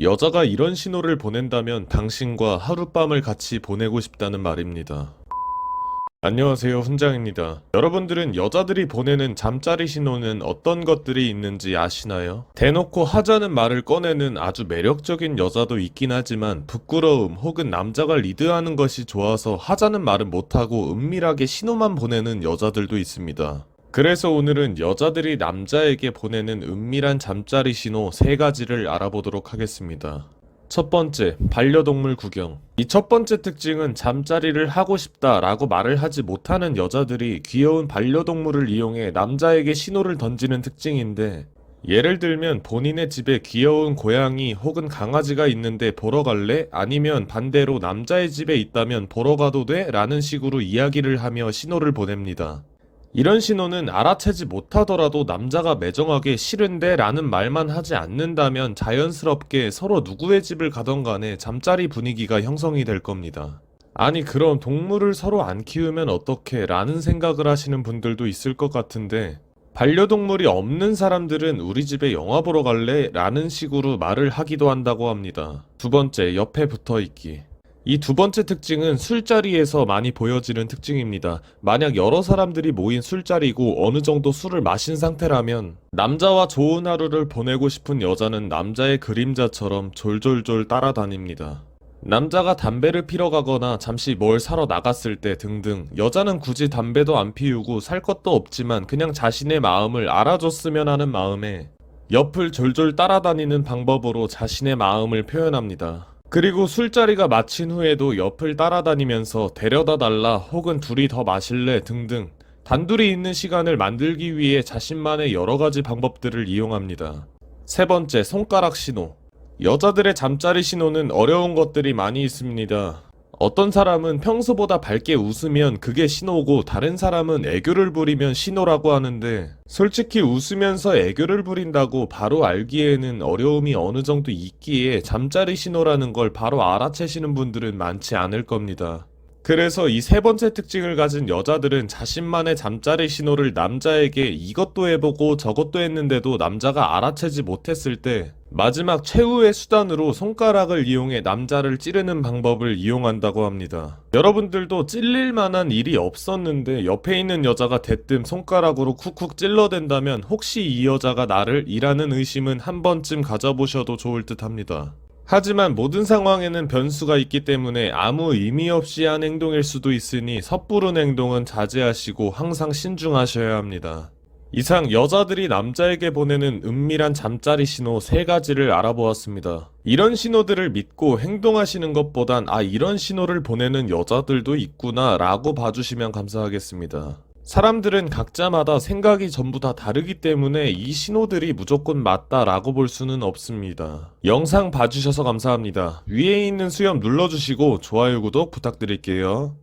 여자가 이런 신호를 보낸다면 당신과 하룻밤을 같이 보내고 싶다는 말입니다. 안녕하세요, 훈장입니다. 여러분들은 여자들이 보내는 잠자리 신호는 어떤 것들이 있는지 아시나요? 대놓고 하자는 말을 꺼내는 아주 매력적인 여자도 있긴 하지만 부끄러움 혹은 남자가 리드하는 것이 좋아서 하자는 말은 못하고 은밀하게 신호만 보내는 여자들도 있습니다. 그래서 오늘은 여자들이 남자에게 보내는 은밀한 잠자리 신호 세 가지를 알아보도록 하겠습니다. 첫 번째, 반려동물 구경. 이 첫 번째 특징은 잠자리를 하고 싶다 라고 말을 하지 못하는 여자들이 귀여운 반려동물을 이용해 남자에게 신호를 던지는 특징인데, 예를 들면 본인의 집에 귀여운 고양이 혹은 강아지가 있는데 보러 갈래? 아니면 반대로 남자의 집에 있다면 보러 가도 돼? 라는 식으로 이야기를 하며 신호를 보냅니다. 이런 신호는 알아채지 못하더라도 남자가 매정하게 싫은데 라는 말만 하지 않는다면 자연스럽게 서로 누구의 집을 가던 간에 잠자리 분위기가 형성이 될 겁니다. 아니, 그럼 동물을 서로 안 키우면 어떡해 라는 생각을 하시는 분들도 있을 것 같은데, 반려동물이 없는 사람들은 우리 집에 영화 보러 갈래? 라는 식으로 말을 하기도 한다고 합니다. 두 번째, 옆에 붙어 있기. 이 두 번째 특징은 술자리에서 많이 보여지는 특징입니다. 만약 여러 사람들이 모인 술자리고 어느 정도 술을 마신 상태라면 남자와 좋은 하루를 보내고 싶은 여자는 남자의 그림자처럼 졸졸졸 따라다닙니다. 남자가 담배를 피러 가거나 잠시 뭘 사러 나갔을 때 등등 여자는 굳이 담배도 안 피우고 살 것도 없지만 그냥 자신의 마음을 알아줬으면 하는 마음에 옆을 졸졸 따라다니는 방법으로 자신의 마음을 표현합니다. 그리고 술자리가 마친 후에도 옆을 따라다니면서 데려다 달라 혹은 둘이 더 마실래 등등 단둘이 있는 시간을 만들기 위해 자신만의 여러 가지 방법들을 이용합니다. 세 번째, 손가락 신호. 여자들의 잠자리 신호는 어려운 것들이 많이 있습니다. 어떤 사람은 평소보다 밝게 웃으면 그게 신호고 다른 사람은 애교를 부리면 신호라고 하는데 솔직히 웃으면서 애교를 부린다고 바로 알기에는 어려움이 어느 정도 있기에 잠자리 신호라는 걸 바로 알아채시는 분들은 많지 않을 겁니다. 그래서 이 세 번째 특징을 가진 여자들은 자신만의 잠자리 신호를 남자에게 이것도 해보고 저것도 했는데도 남자가 알아채지 못했을 때 마지막 최후의 수단으로 손가락을 이용해 남자를 찌르는 방법을 이용한다고 합니다. 여러분들도 찔릴 만한 일이 없었는데 옆에 있는 여자가 대뜸 손가락으로 쿡쿡 찔러댄다면 혹시 이 여자가 나를 이라는 의심은 한 번쯤 가져보셔도 좋을 듯 합니다. 하지만 모든 상황에는 변수가 있기 때문에 아무 의미 없이 한 행동일 수도 있으니 섣부른 행동은 자제하시고 항상 신중하셔야 합니다. 이상 여자들이 남자에게 보내는 은밀한 잠자리 신호 세 가지를 알아보았습니다. 이런 신호들을 믿고 행동하시는 것보단 아 이런 신호를 보내는 여자들도 있구나 라고 봐주시면 감사하겠습니다. 사람들은 각자마다 생각이 전부 다 다르기 때문에 이 신호들이 무조건 맞다라고 볼 수는 없습니다. 영상 봐주셔서 감사합니다. 위에 있는 수염 눌러주시고 좋아요 구독 부탁드릴게요.